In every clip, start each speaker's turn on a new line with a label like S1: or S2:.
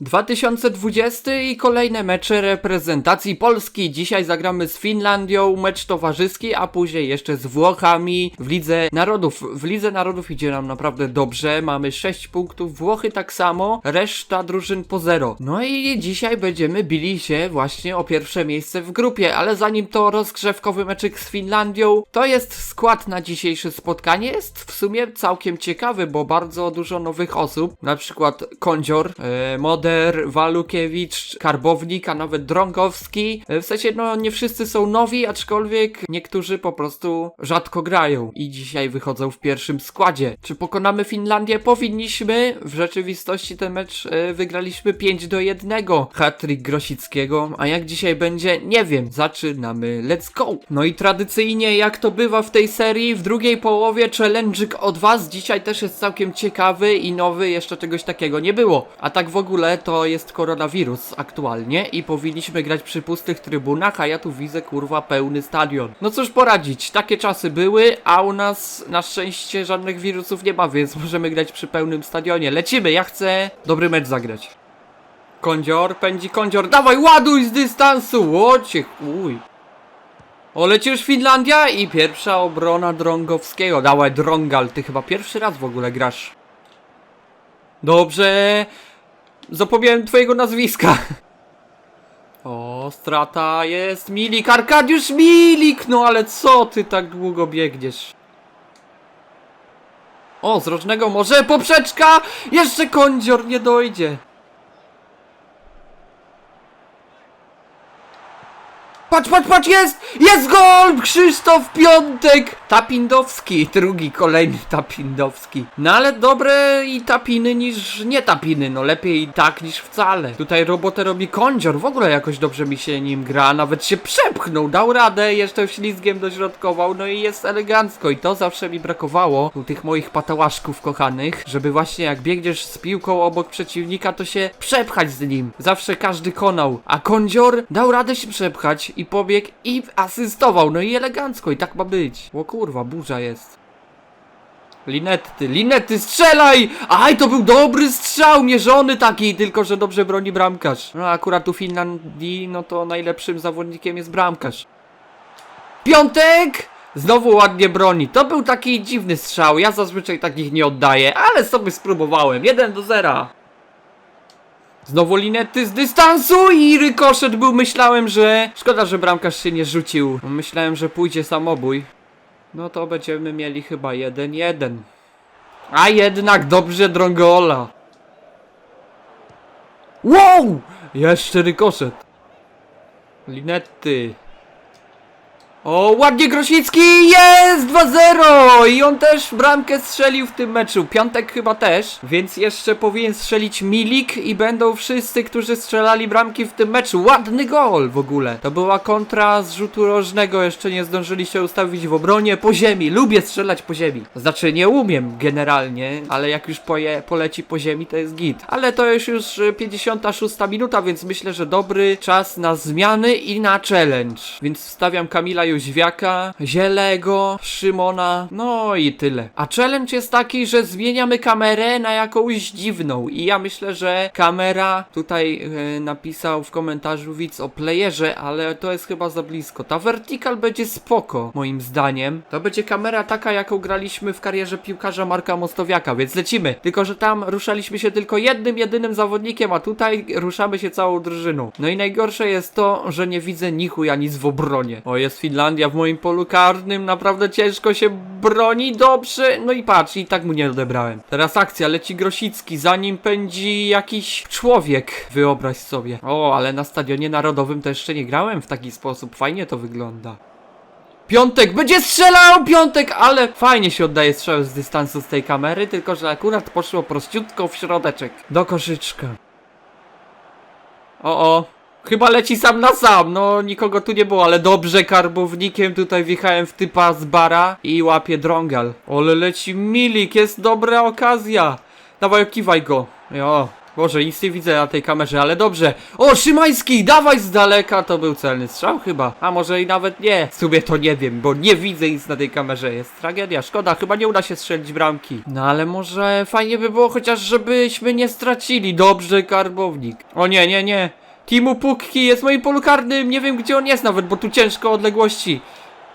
S1: 2020 i kolejne mecze reprezentacji Polski. Dzisiaj zagramy z Finlandią, mecz towarzyski, a później jeszcze z Włochami w Lidze Narodów. W Lidze Narodów idzie nam naprawdę dobrze. Mamy 6 punktów, Włochy tak samo, reszta drużyn po 0. No i dzisiaj będziemy bili się właśnie o pierwsze miejsce w grupie, ale zanim to rozgrzewkowy meczyk z Finlandią, to jest skład na dzisiejsze spotkanie. Jest w sumie całkiem ciekawy, bo bardzo dużo nowych osób, na przykład Kondzior, e, Moder, Walukiewicz, Karbownik, a nawet Drągowski. E, W sensie, no nie wszyscy są nowi, aczkolwiek niektórzy po prostu rzadko grają i dzisiaj wychodzą w pierwszym składzie. Czy pokonamy Finlandię? Powinniśmy. W rzeczywistości ten mecz e, wygraliśmy 5 do 1. Hattrick Grosickiego, a jak dzisiaj będzie? Nie wiem. Zaczynamy. Let's go! No i tradycyjnie, jak to bywa w tej serii, w drugiej połowie challenge'ik od was dzisiaj też jest całkiem ciekawy i nowy, jeszcze czegoś takiego nie było. A tak w ogóle to jest koronawirus aktualnie i powinniśmy grać przy pustych trybunach, a ja tu widzę kurwa pełny stadion. No cóż poradzić, takie czasy były, a u nas na szczęście żadnych wirusów nie ma, więc możemy grać przy pełnym stadionie. Lecimy, ja chcę dobry mecz zagrać. Kądzior, pędzi kądzior, dawaj ładuj z dystansu, łocie chuj. O, leci już Finlandia i pierwsza obrona Drągowskiego. Dawaj, Drągal, ty chyba pierwszy raz w ogóle grasz. Dobrze. Zapomniałem twojego nazwiska. O, strata jest Milik, Arkadiusz Milik! No ale co ty tak długo biegniesz? O, z rożnego może poprzeczka! Jeszcze kądzior nie dojdzie. Patrz, patrz, patrz, jest! Jest gol! Krzysztof Piątek! Tapindowski, drugi, kolejny Tapindowski. No ale dobre i tapiny niż nie tapiny, no lepiej tak niż wcale. Tutaj robotę robi Kądzior, w ogóle jakoś dobrze mi się nim gra, nawet się przepchnął, dał radę, jeszcze ślizgiem dośrodkował, no i jest elegancko i to zawsze mi brakowało u tych moich patałaszków kochanych, żeby właśnie jak biegniesz z piłką obok przeciwnika, to się przepchać z nim. Zawsze każdy konał, a Kądzior dał radę się przepchać i pobiegł i asystował, no i elegancko i tak ma być. O kurwa, burza jest. Linetty, Linetty, strzelaj! Aj, to był dobry strzał, mierzony taki, tylko że dobrze broni bramkarz. No akurat u Finlandii, no to najlepszym zawodnikiem jest bramkarz. Piątek! Znowu ładnie broni. To był taki dziwny strzał, ja zazwyczaj takich nie oddaję, ale sobie spróbowałem. 1 do 0. Znowu linety z dystansu i rykoszet był, myślałem, że... Szkoda, że bramkarz się nie rzucił. Myślałem, że pójdzie samobój. No to będziemy mieli chyba 1-1. A jednak dobrze Drągola. Wow! Jeszcze rykoszet. Linety. O, ładnie Grosicki! Jest! 2-0! I on też bramkę strzelił w tym meczu. Piątek chyba też. Więc jeszcze powinien strzelić Milik i będą wszyscy, którzy strzelali bramki w tym meczu. Ładny gol w ogóle. To była kontra z rzutu rożnego. Jeszcze nie zdążyli się ustawić w obronie po ziemi. Lubię strzelać po ziemi. Znaczy nie umiem generalnie, ale jak już poje, poleci po ziemi to jest git. Ale to już już y, 56 minuta, więc myślę, że dobry czas na zmiany i na challenge. Więc wstawiam Kamila Jóźwiaka, Zielego, Szymona, no i tyle. A challenge jest taki, że zmieniamy kamerę na jakąś dziwną i ja myślę, że kamera, tutaj e, napisał w komentarzu widz o playerze, ale to jest chyba za blisko. Ta vertical będzie spoko, moim zdaniem. To będzie kamera taka, jaką graliśmy w karierze piłkarza Marka Mostowiaka, więc lecimy. Tylko, że tam ruszaliśmy się tylko jednym, jedynym zawodnikiem, a tutaj ruszamy się całą drużyną. No i najgorsze jest to, że nie widzę ni chuja nic w obronie. O, jest Finlandia w moim polu karnym, naprawdę ciężko się broni, dobrze. No i patrz, i tak mu nie odebrałem. Teraz akcja, leci Grosicki, za nim pędzi jakiś człowiek, wyobraź sobie. O, ale na stadionie narodowym to jeszcze nie grałem w taki sposób, fajnie to wygląda. Piątek, będzie strzelał Piątek, ale fajnie się oddaje strzał z dystansu z tej kamery, tylko że akurat poszło prościutko w środeczek. Do koszyczka. O, o. Chyba leci sam na sam, no nikogo tu nie było, ale dobrze karbownikiem tutaj wjechałem w typa z bara i łapię drągal. Ale leci Milik, jest dobra okazja. Dawaj, kiwaj go. Jo. Boże, nic nie widzę na tej kamerze, ale dobrze. O, Szymański, dawaj z daleka, to był celny strzał chyba. A może i nawet nie. W sumie to nie wiem, bo nie widzę nic na tej kamerze. Jest tragedia, szkoda, chyba nie uda się strzelić bramki. No ale może fajnie by było chociaż, żebyśmy nie stracili. Dobrze, karbownik. O nie, nie, nie. Timu Pukki jest moim polu karnym, nie wiem gdzie on jest nawet, bo tu ciężko odległości.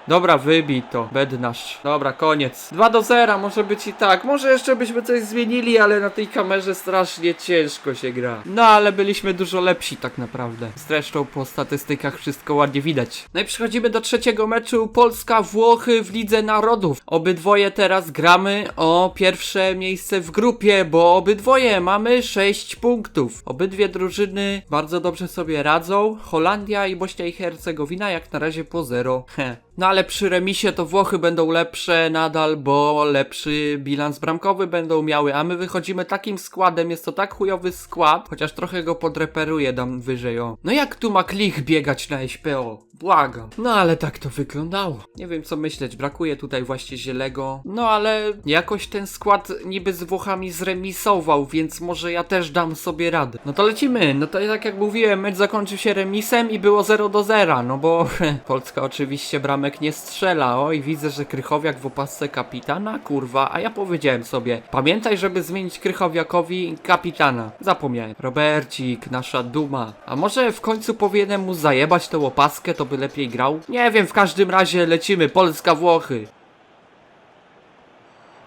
S1: Dobra, wybij to, bednasz. Dobra, koniec. 2 do 0, może być i tak. Może jeszcze byśmy coś zmienili, ale na tej kamerze strasznie ciężko się gra. No, ale byliśmy dużo lepsi tak naprawdę. Zresztą po statystykach wszystko ładnie widać. No i przechodzimy do trzeciego meczu Polska-Włochy w Lidze Narodów. Obydwoje teraz gramy o pierwsze miejsce w grupie, bo obydwoje mamy 6 punktów. Obydwie drużyny bardzo dobrze sobie radzą. Holandia i Bośnia i Hercegowina jak na razie po 0. Heh. No ale przy remisie to Włochy będą lepsze nadal, bo lepszy bilans bramkowy będą miały, a my wychodzimy takim składem, jest to tak chujowy skład, chociaż trochę go podreperuję dam wyżej o. No jak tu ma klich biegać na SPO? Błagam. No ale tak to wyglądało. Nie wiem co myśleć, brakuje tutaj właśnie zielego. No ale jakoś ten skład niby z Włochami zremisował, więc może ja też dam sobie radę. No to lecimy. No to tak jak mówiłem, mecz zakończył się remisem i było 0 do 0, no bo Polska oczywiście bramek nie strzela. Oj, widzę, że Krychowiak w opasce kapitana, kurwa, a ja powiedziałem sobie, pamiętaj, żeby zmienić Krychowiakowi kapitana. Zapomniałem. Robercik, nasza duma. A może w końcu powinienem mu zajebać tę opaskę, to by lepiej grał? Nie wiem, w każdym razie lecimy. Polska-Włochy.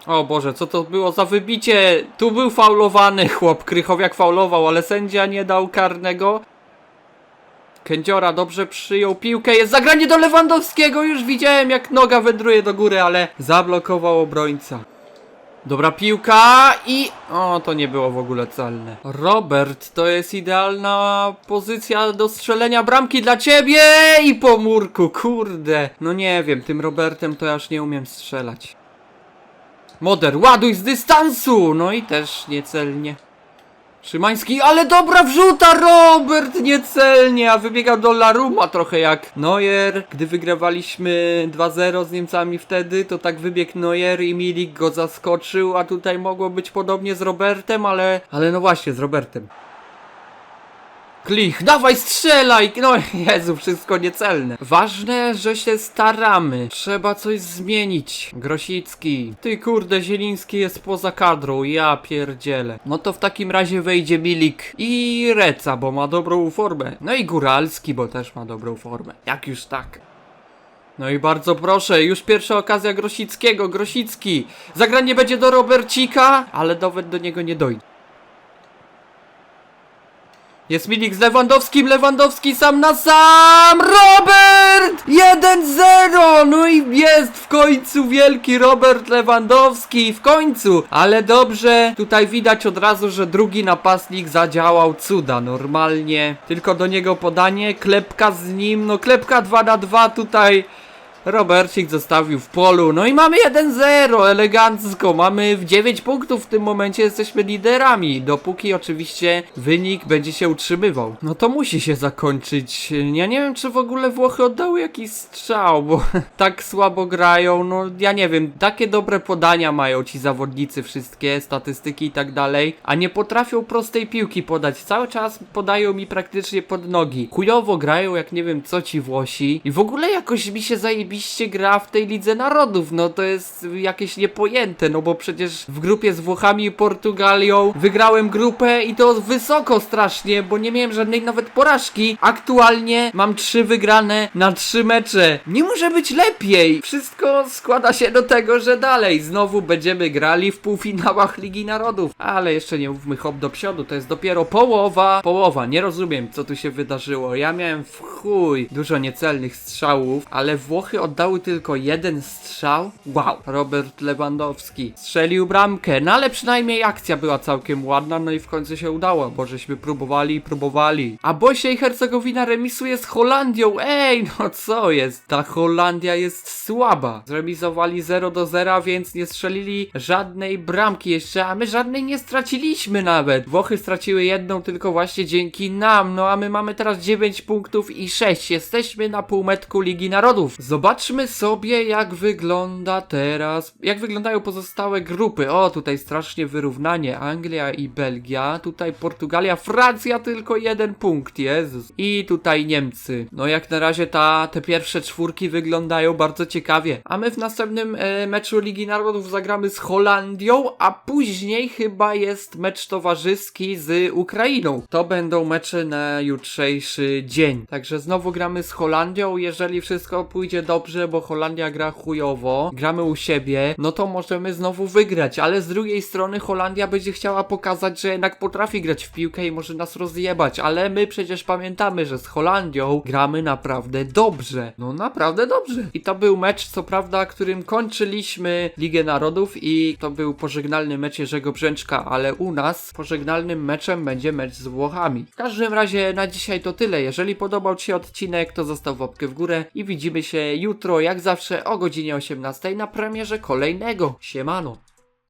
S1: O Boże, co to było za wybicie? Tu był faulowany chłop, Krychowiak faulował, ale sędzia nie dał karnego. Kędziora dobrze przyjął piłkę, jest zagranie do Lewandowskiego, już widziałem jak noga wędruje do góry, ale zablokował obrońca. Dobra piłka i... O, to nie było w ogóle celne. Robert, to jest idealna pozycja do strzelenia bramki dla ciebie i po murku, kurde. No nie wiem, tym Robertem to ja już nie umiem strzelać. Moder, ładuj z dystansu! No i też niecelnie. Szymański, ale dobra wrzuta, Robert, niecelnie, a wybiegał do Laruma trochę jak Neuer. Gdy wygrywaliśmy 2-0 z Niemcami wtedy, to tak wybiegł Neuer i Milik go zaskoczył, a tutaj mogło być podobnie z Robertem, ale... Ale no właśnie, z Robertem. Klich, dawaj strzelaj! No Jezu, wszystko niecelne. Ważne, że się staramy. Trzeba coś zmienić. Grosicki. Ty kurde, Zieliński jest poza kadrą, ja pierdzielę. No to w takim razie wejdzie Milik i Reca, bo ma dobrą formę. No i Góralski, bo też ma dobrą formę. Jak już tak. No i bardzo proszę, już pierwsza okazja Grosickiego, Grosicki. Zagranie będzie do Robercika, ale nawet do niego nie dojdzie. Jest Milik z Lewandowskim, Lewandowski sam na sam! Robert! 1-0! No i jest w końcu wielki Robert Lewandowski, w końcu! Ale dobrze, tutaj widać od razu, że drugi napastnik zadziałał cuda, normalnie. Tylko do niego podanie, klepka z nim, no klepka 2 na 2 tutaj... Robercik zostawił w polu, no i mamy 1-0, elegancko, mamy w 9 punktów w tym momencie, jesteśmy liderami, dopóki oczywiście wynik będzie się utrzymywał. No to musi się zakończyć, ja nie wiem czy w ogóle Włochy oddały jakiś strzał, bo tak słabo grają, no ja nie wiem, takie dobre podania mają ci zawodnicy wszystkie, statystyki i tak dalej, a nie potrafią prostej piłki podać, cały czas podają mi praktycznie pod nogi. Chujowo grają jak nie wiem co ci Włosi. I w ogóle jakoś mi się zajebiście gra w tej Lidze Narodów, no to jest jakieś niepojęte, no bo przecież w grupie z Włochami i Portugalią wygrałem grupę i to wysoko strasznie, bo nie miałem żadnej nawet porażki. Aktualnie mam trzy wygrane na trzy mecze. Nie może być lepiej. Wszystko składa się do tego, że dalej znowu będziemy grali w półfinałach Ligi Narodów. Ale jeszcze nie mówmy hop do przodu, to jest dopiero połowa. Połowa, nie rozumiem co tu się wydarzyło. Ja miałem w chuj dużo niecelnych strzałów, ale Włochy oddały tylko jeden strzał. Wow, Robert Lewandowski strzelił bramkę, no ale przynajmniej akcja była całkiem ładna, no i w końcu się udało, bo żeśmy próbowali i próbowali. A Bośnia i Hercegowina remisuje z Holandią. Ej, no co jest? Ta Holandia jest słaba. Zremisowali 0 do 0, więc nie strzelili żadnej bramki jeszcze, a my żadnej nie straciliśmy nawet. Włochy straciły jedną tylko właśnie dzięki nam, no a my mamy teraz 9 punktów i 6. Jesteśmy na półmetku Ligi Narodów. Zobaczmy Zobaczmy sobie, jak wygląda teraz. Jak wyglądają pozostałe grupy. O, tutaj strasznie wyrównanie. Anglia i Belgia. Tutaj Portugalia, Francja tylko jeden punkt, Jezus. I tutaj Niemcy. No jak na razie ta, te pierwsze czwórki wyglądają bardzo ciekawie. A my w następnym e, meczu Ligi Narodów zagramy z Holandią, a później chyba jest mecz towarzyski z Ukrainą. To będą mecze na jutrzejszy dzień. Także znowu gramy z Holandią. Jeżeli wszystko pójdzie dobrze, bo Holandia gra chujowo, gramy u siebie, no to możemy znowu wygrać. Ale z drugiej strony Holandia będzie chciała pokazać, że jednak potrafi grać w piłkę i może nas rozjebać. Ale my przecież pamiętamy, że z Holandią gramy naprawdę dobrze. No naprawdę dobrze. I to był mecz, co prawda, którym kończyliśmy Ligę Narodów i to był pożegnalny mecz Jerzego Brzęczka, ale u nas pożegnalnym meczem będzie mecz z Włochami. W każdym razie na dzisiaj to tyle. Jeżeli podobał Ci się odcinek, to zostaw łapkę w górę i widzimy się jutro, jak zawsze o godzinie 18 na premierze kolejnego. Siemano.